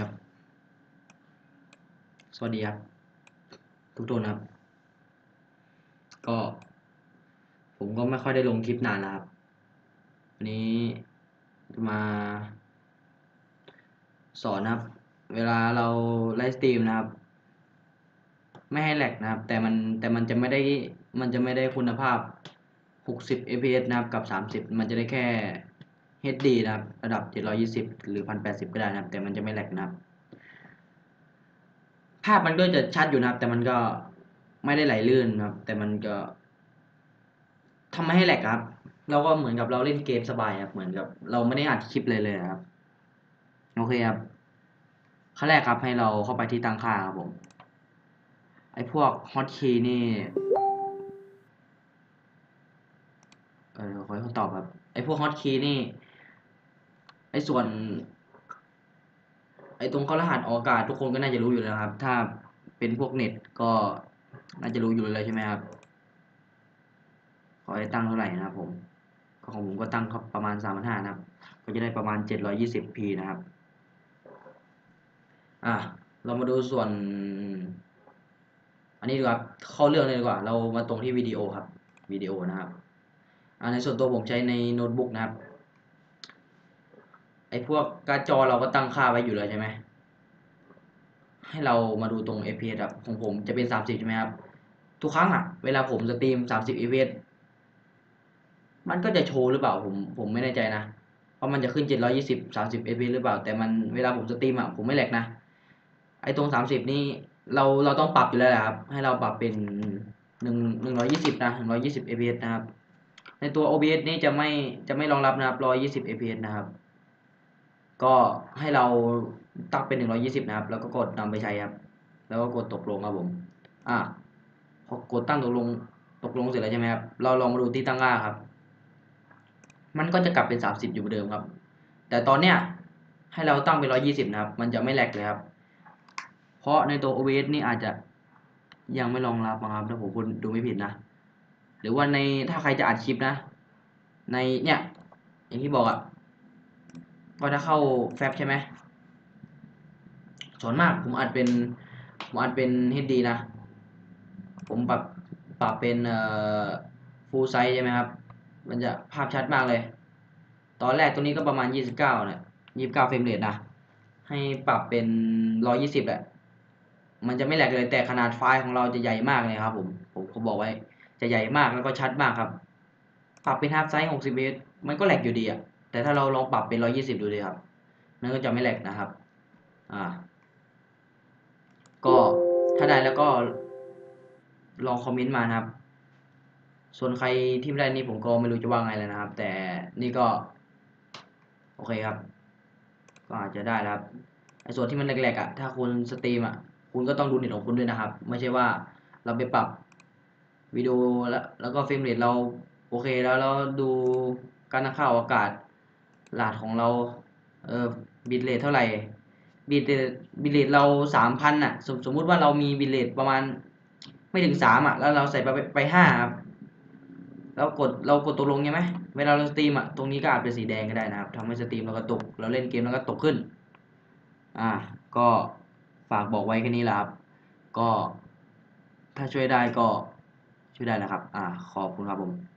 ครับ สวัสดีครับ ทุกท่านครับ ก็ ผมก็ไม่ค่อยได้ลงคลิปนานแล้วครับ วันนี้มา สอนนะครับ เวลาเราไลฟ์สตรีมนะครับ ไม่ให้แหลกนะครับ แต่มันแต่มันจะไม่ได้มันจะไม่ได้คุณภาพ 60 fps นะครับกับ 30 มันจะได้แค่ HD นะครับ ระดับ 720 หรือ 1080 ก็ได้นะครับ แต่มันจะไม่แหลกนะครับ ภาพมันก็จะชัดอยู่นะครับ แต่มันก็ไม่ได้ไหลลื่นนะครับ แต่มันก็ทำไม่ให้แหลกครับ เราก็เหมือนกับเราเล่นเกมสบายครับ เหมือนกับเราไม่ได้อัดคลิปเลยเลยครับ โอเคครับขั้นแรกครับให้เราเข้าไปที่ตั้งค่าครับผม ไอ้พวกฮอตคีย์นี่ เออขอให้เขาตอบครับ ไอ้พวกฮอตคีย์นี่ อ้ส่วน ไอ้ตรงเข้ารหัสออกอากาศทุกคนก็น่าจะรู้อยู่แล้วครับ ถ้าเป็นพวกเน็ตก็น่าจะรู้อยู่แล้วใช่ไหมครับขอให้ตั้งเท่าไหร่นะครับผมของผมก็ตั้งประมาณสามพันห้านะครับ ก็จะได้ประมาณเจ็ดร้อยี่สิบพีนะครับ อะ เรามาดูส่วน อันนี้ดีกว่าเข้าเรื่องเลยดีกว่า เรามาตรงที่วิดีโอครับ วิดีโอนะครับ อ่าในส่วนตัวผมใช้ในโน้ตบุ๊กนะครับ พวกการ์ดจอเราก็ตั้งค่าไว้อยู่แล้วใช่ไหม ให้เรามาดูตรง FPS ครับของผมจะเป็น 30 ใช่ไหมครับ ทุกครั้งอะเวลาผมสตรีม 30 FPS มันก็จะโชว์หรือเปล่าผมผมไม่แน่ใจนะ เพราะมันจะขึ้น 720 30 FPS หรือเปล่า แต่มันเวลาผมสตรีมอะผมไม่แหลกนะ ไอ้ตรง 30 นี่เราเราต้องปรับอยู่แล้วแหละครับ ให้เราปรับเป็น1 120นะ120 FPS นะครับ ในตัว OBS นี่จะไม่จะไม่รองรับนะครับ120 FPS นะครับ ก็ให้เราตั้งเป็น 120 นะครับ แล้วก็กดนำไปใช้ครับ แล้วก็กดตกลงครับผม อะพอกดตั้งตกลงตกลงเสร็จแล้วใช่ไหมครับ เราลองมาดูที่ตั้งค่าครับ มันก็จะกลับเป็น 30 อยู่เหมือนเดิมครับ แต่ตอนเนี้ยให้เราตั้งเป็น 120 นะครับ มันจะไม่แหลกเลยครับ เพราะในตัว OBS นี่อาจจะยังไม่รองรับนะครับถ้าผมพูดดูไม่ผิดนะ หรือว่าในถ้าใครจะอัดคลิปนะ ในเนี่ย อย่างที่บอกอะ ก็ถ้าเข้าแฟบใช่ไหมส่วนมากผมอัดเป็นผมอัดเป็น HD นะ ผมปรับปรับเป็นเอ่อ full size ใช่ไหมครับ มันจะภาพชัดมากเลย ตอนแรกตัวนี้ก็ประมาณ 29เนะ29เฟรมเรทนะ ให้ปรับเป็น 120แหละ มันจะไม่แหลกเลยแต่ขนาดไฟล์ของเราจะใหญ่มากเลยครับผม ผมเขาบอกไว้จะใหญ่มากแล้วก็ชัดมากครับ ปรับเป็น half size 60เมตรมันก็แหลกอยู่ดีอะ แต่ถ้าเราลองปรับเป็น 120 ดูดีครับมันก็จะไม่แหลกนะครับ อ่า ก็ถ้าได้แล้วก็ลองคอมเมนต์มานะครับ ส่วนใครที่ไม่ได้นี่ผมก็ไม่รู้จะว่าไงแล้วนะครับ แต่นี่ก็ โอเคครับ ก็อาจจะได้แล้วครับไอ้ส่วนที่มันแหลกๆอะ ถ้าคุณสตรีมอะ คุณก็ต้องดูเน็ตของคุณด้วยนะครับ ไม่ใช่ว่าเราไปปรับวิดีโอแล้วแล้วก็เฟรมเรทเราโอเคแล้วแล้วดูการนักข่าวอากาศ หลาดของเราเออบิตเรทเท่าไหร่บิตเรทบิตเรทเราสามพันอะสมสมมุติว่าเรามีบิตเรทประมาณไม่ถึงสามอะ แล้วเราใส่ไปไปห้าครับเรากดเรากดตกลงใช่ไหมเวลาเราสตรีมอะตรงนี้ก็อาจเป็นสีแดงก็ได้นะครับทำให้สตรีมเราก็ตก เราเล่นเกมแล้วก็ตกขึ้น อ่า ก็ฝากบอกไว้แค่นี้แหละครับ ก็ถ้าช่วยได้ก็ช่วยได้นะครับ อ่า ขอบคุณครับผม